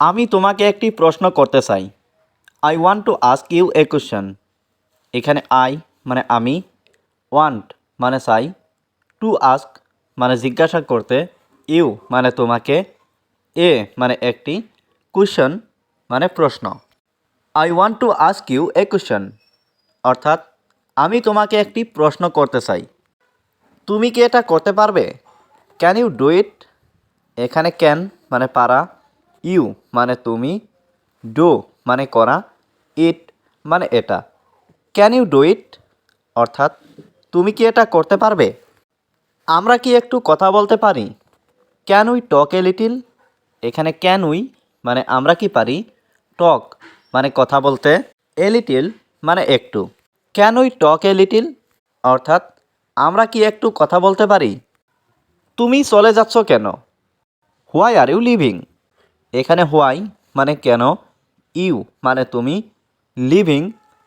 আমি তোমাকে একটি প্রশ্ন করতে চাই। I want to ask you a question এখানে আই মানে আমি ওয়ান্ট মানে চাই টু আস্ক মানে জিজ্ঞাসা করতে ইউ মানে তোমাকে, এ মানে একটি কোশ্চেন মানে প্রশ্ন। I want to ask you a question অর্থাৎ, আমি তোমাকে একটি প্রশ্ন করতে চাই। তুমি কি এটা করতে পারবে? ক্যান ইউ ডু ইট এখানে ক্যান মানে পারা। ইউ মানে তুমি, ডো মানে করা, ইট মানে এটা। Can you do it? অর্থাৎ, তুমি কি এটা করতে পারবে? আমরা কি একটু কথা বলতে পারি? Can we talk a little? এখানে ক্যান উই মানে আমরা কি পারি? টক মানে কথা বলতে, এ লিটিল মানে একটু। Can we talk a little? অর্থাৎ, আমরা কি একটু কথা বলতে পারি? তুমি চলে যাচ্ছ কেন? Why are you leaving? এখানে হোয়াই মানে কেন ইউ মানে তুমি লিভিং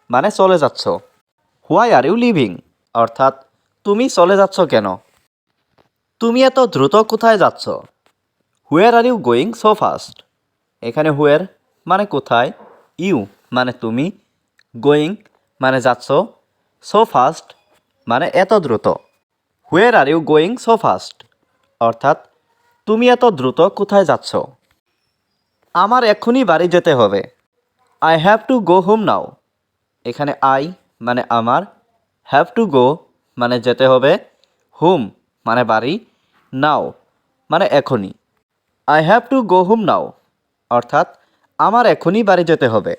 মানে চলে যাচ্ছ। হোয়াই আর ইউ লিভিং অর্থাৎ তুমি চলে যাচ্ছ কেন? তুমি এত দ্রুত কোথায় যাচ্ছ? Where are you going so fast এখানে হুয়ার মানে কোথায় ইউ মানে তুমি গোয়িং মানে যাচ্ছ সো ফাস্ট মানে এত দ্রুত। Where are you going so fast অর্থাৎ তুমি এত দ্রুত কোথায় যাচ্ছ? আমার এক্ষুনি বাড়ি যেতে হবে। I have to go home now এখানে আই মানে আমার হ্যাভ টু গো মানে যেতে হবে হোম মানে বাড়ি নাও মানে এখনই। I have to go home now অর্থাৎ আমার এখনই বাড়ি যেতে হবে।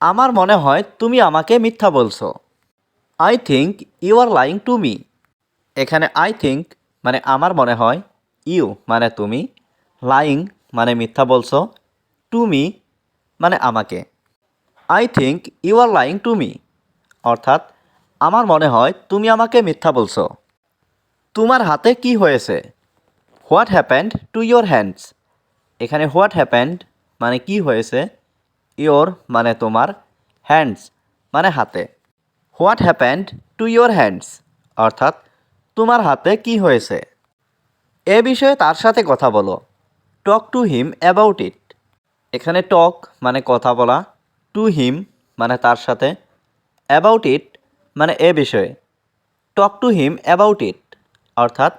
আমার মনে হয় তুমি আমাকে মিথ্যা বলছো। I think you are lying to me এখানে আই থিঙ্ক মানে আমার মনে হয় ইউ মানে তুমি লাইং মানে মিথ্যা বলছো? টু মি মানে আমাকে। I think you are lying to me অর্থাৎ, আমার মনে হয় তুমি আমাকে মিথ্যা বলছো। তোমার হাতে কি হয়েছে? What happened to your hands এখানে হোয়াট হ্যাপেন্ড মানে কি হয়েছে? ইয়োর মানে তোমার হ্যান্ডস মানে হাতে। What happened to your hands অর্থাৎ, তোমার হাতে কি হয়েছে? এ বিষয়ে তার সাথে কথা বলো। Talk to him about it. এখানে টক মানে কথা বলা, টু হিম মানে তার সাথে, অ্যাবাউট ইট মানে এ বিষয়ে। টক টু হিম অ্যাবাউট ইট, অর্থাৎ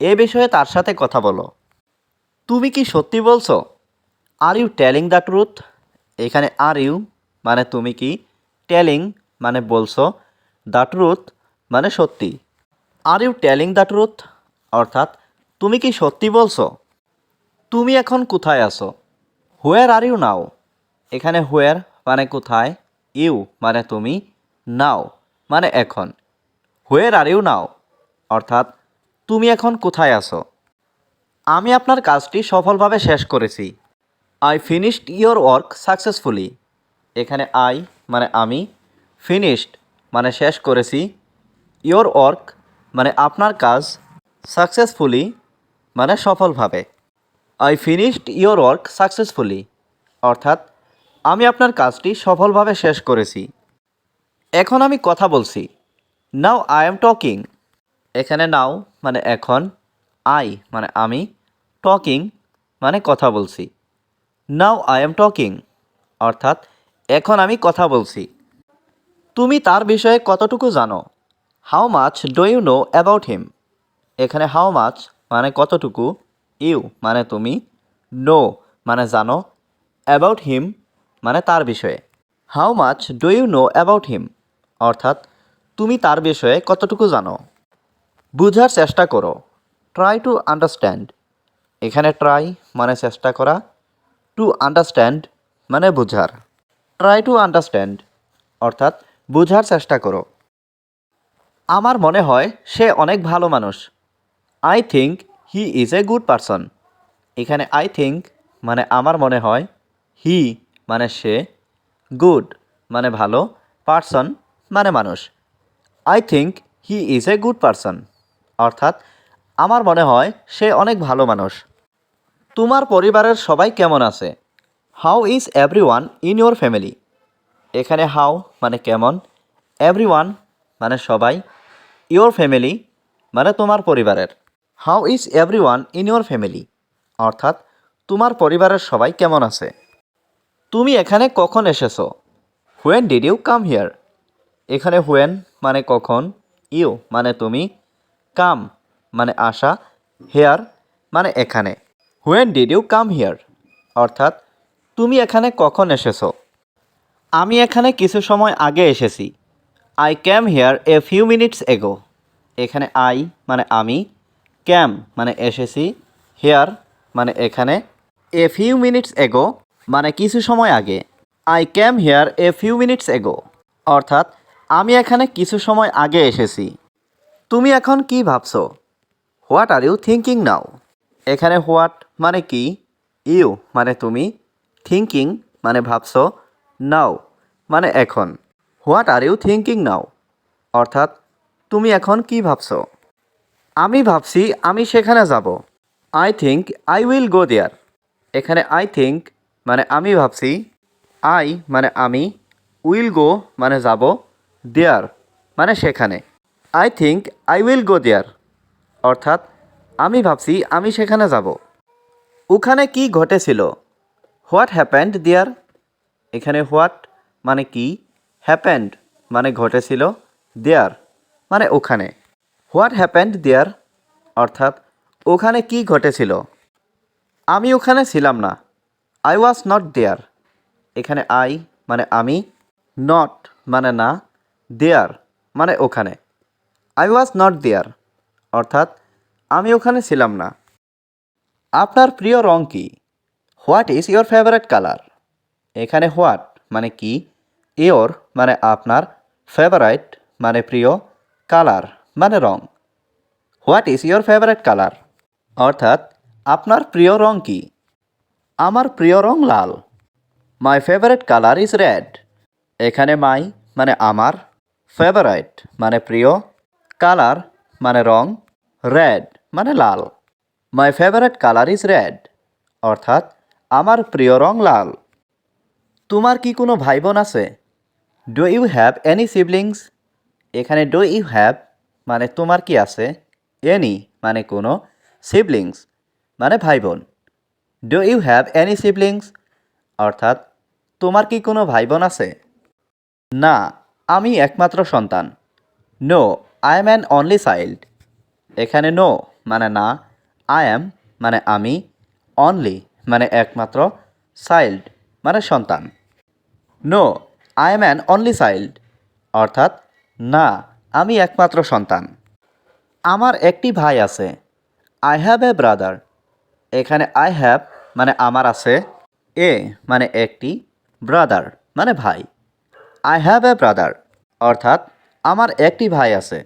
এ বিষয়ে তার সাথে কথা বলো। তুমি কি সত্যি বলছো? Are you telling the truth এখানে আর ইউ মানে তুমি কি? টেলিং মানে বলছো দ্য ট্রুথ মানে সত্যি। Are you telling the truth অর্থাৎ তুমি কি সত্যি বলছো? তুমি এখন কোথায় আছো? হোয়ার আর ইউ নাও এখানে হোয়ার মানে কোথায়? ইউ মানে তুমি নাও মানে এখন। হোয়ার আর ইউ নাও অর্থাৎ তুমি এখন কোথায় আছো? আমি আপনার কাজটি সফলভাবে শেষ করেছি। I finished your work successfully এখানে আই মানে আমি ফিনিশড মানে শেষ করেছি। ইয়োর ওয়ার্ক মানে আপনার কাজ সাকসেসফুলি মানে সফলভাবে। I finished your work successfully অর্থাৎ, আমি আপনার কাজটি সফলভাবে শেষ করেছি। এখন আমি কথা বলছি। নাও আই এম টকিং এখানে নাও মানে এখন। আই মানে আমি টকিং মানে কথা বলছি। নাও আই এম টকিং অর্থাৎ, এখন আমি কথা বলছি। তুমি তার বিষয়ে কতটুকু জানো? How much do you know about him এখানে হাউ মাছ মানে কতটুকু? ইউ মানে তুমি, নো মানে জানো অ্যাবাউট হিম মানে তার বিষয়ে। How much do you know about him অর্থাৎ, তুমি তার বিষয়ে কতটুকু জানো? বুঝার চেষ্টা করো। ট্রাই টু আন্ডারস্ট্যান্ড এখানে ট্রাই মানে চেষ্টা করা। টু আন্ডারস্ট্যান্ড মানে বুঝার। ট্রাই টু আন্ডারস্ট্যান্ড অর্থাৎ, বুঝার চেষ্টা করো। আমার মনে হয় সে অনেক ভালো মানুষ। I think he is a good person এখানে আই থিঙ্ক মানে আমার মনে হয় হি মানে সে গুড মানে ভালো পারসন মানে মানুষ। I think he is a good person অর্থাৎ আমার মনে হয় সে অনেক ভালো মানুষ। তোমার পরিবারের সবাই কেমন আছে? How is everyone in your family এখানে হাউ মানে কেমন? এভরি ওয়ান মানে সবাই। ইয়োর ফ্যামিলি মানে তোমার পরিবারের। How is everyone in your family? অর্থাৎ, তোমার পরিবারের সবাই কেমন আছে? তুমি এখানে কখন এসেছ? When did you come here এখানে হোয়েন মানে কখন ইউ মানে তুমি কাম মানে আসা হেয়ার মানে এখানে। When did you come here অর্থাৎ, তুমি এখানে কখন এসেছ? আমি এখানে কিছু সময় আগে এসেছি। I came here a few minutes ago এখানে আই মানে আমি ক্যাম মানে এসেছি হেয়ার মানে এখানে। এ ফিউ মিনিটস এগো মানে কিছু সময় আগে। I came here a few minutes ago অর্থাৎ, আমি এখানে কিছু সময় আগে এসেছি। তুমি এখন কি ভাবছ? What are you thinking now এখানে হোয়াট মানে কি? ইউ মানে তুমি। থিঙ্কিং মানে ভাবছ। নাও মানে এখন। What are you thinking now অর্থাৎ, তুমি এখন কি ভাবছ? আমি ভাবছি আমি সেখানে যাব। I think I will go there এখানে আই থিঙ্ক মানে আমি ভাবছি আই মানে আমি উইল গো মানে যাব দেয়ার মানে সেখানে। I think I will go there অর্থাৎ আমি ভাবছি আমি সেখানে যাব। ওখানে কি ঘটেছিল? হোয়াট হ্যাপেন্ড দেয়ার এখানে হোয়াট মানে কি? হ্যাপেন্ড মানে ঘটেছিল দেয়ার মানে ওখানে। What happened there? অর্থাৎ, ওখানে কি ঘটেছিল? আমি ওখানে ছিলাম না। I was not there. এখানে আই মানে আমি, নট মানে না, দেয়ার মানে ওখানে। I was not there. অর্থাৎ, আমি ওখানে ছিলাম না। আপনার প্রিয় রং কি? What is your favourite colour? এখানে হোয়াট মানে কি? ইয়োর মানে আপনার ফেভারাইট মানে প্রিয় কালার। মানে রং। What is your favourite colour অর্থাৎ, আপনার প্রিয় রং কি? আমার প্রিয় রং লাল। My favourite colour is red এখানে মাই মানে আমার। ফেভারেট মানে প্রিয়। কালার মানে রং। রেড মানে লাল। My favourite colour is red অর্থাৎ, আমার প্রিয় রং লাল। তোমার কি কোনো ভাই বোন আছে? Do you have any siblings এখানে ডু ইউ হ্যাভ মানে তোমার কি আছে? এনি মানে কোনো সিবলিংস মানে ভাই বোন do you have any siblings অর্থাৎ, তোমার কি কোনো ভাই বোন আছে? না, আমি একমাত্র সন্তান। No I am an only child এখানে নো মানে না আই অ্যাম মানে আমি অনলি মানে একমাত্র চাইল্ড মানে সন্তান। No I am an only child অর্থাৎ, না আমি একমাত্র সন্তান। আমার একটি ভাই আছে। আই হ্যাভ এ ব্রাদার এখানে আই হ্যাভ মানে আমার আছে। এ মানে একটি ব্রাদার মানে ভাই। আই হ্যাভ এ ব্রাদার অর্থাৎ আমার একটি ভাই আছে।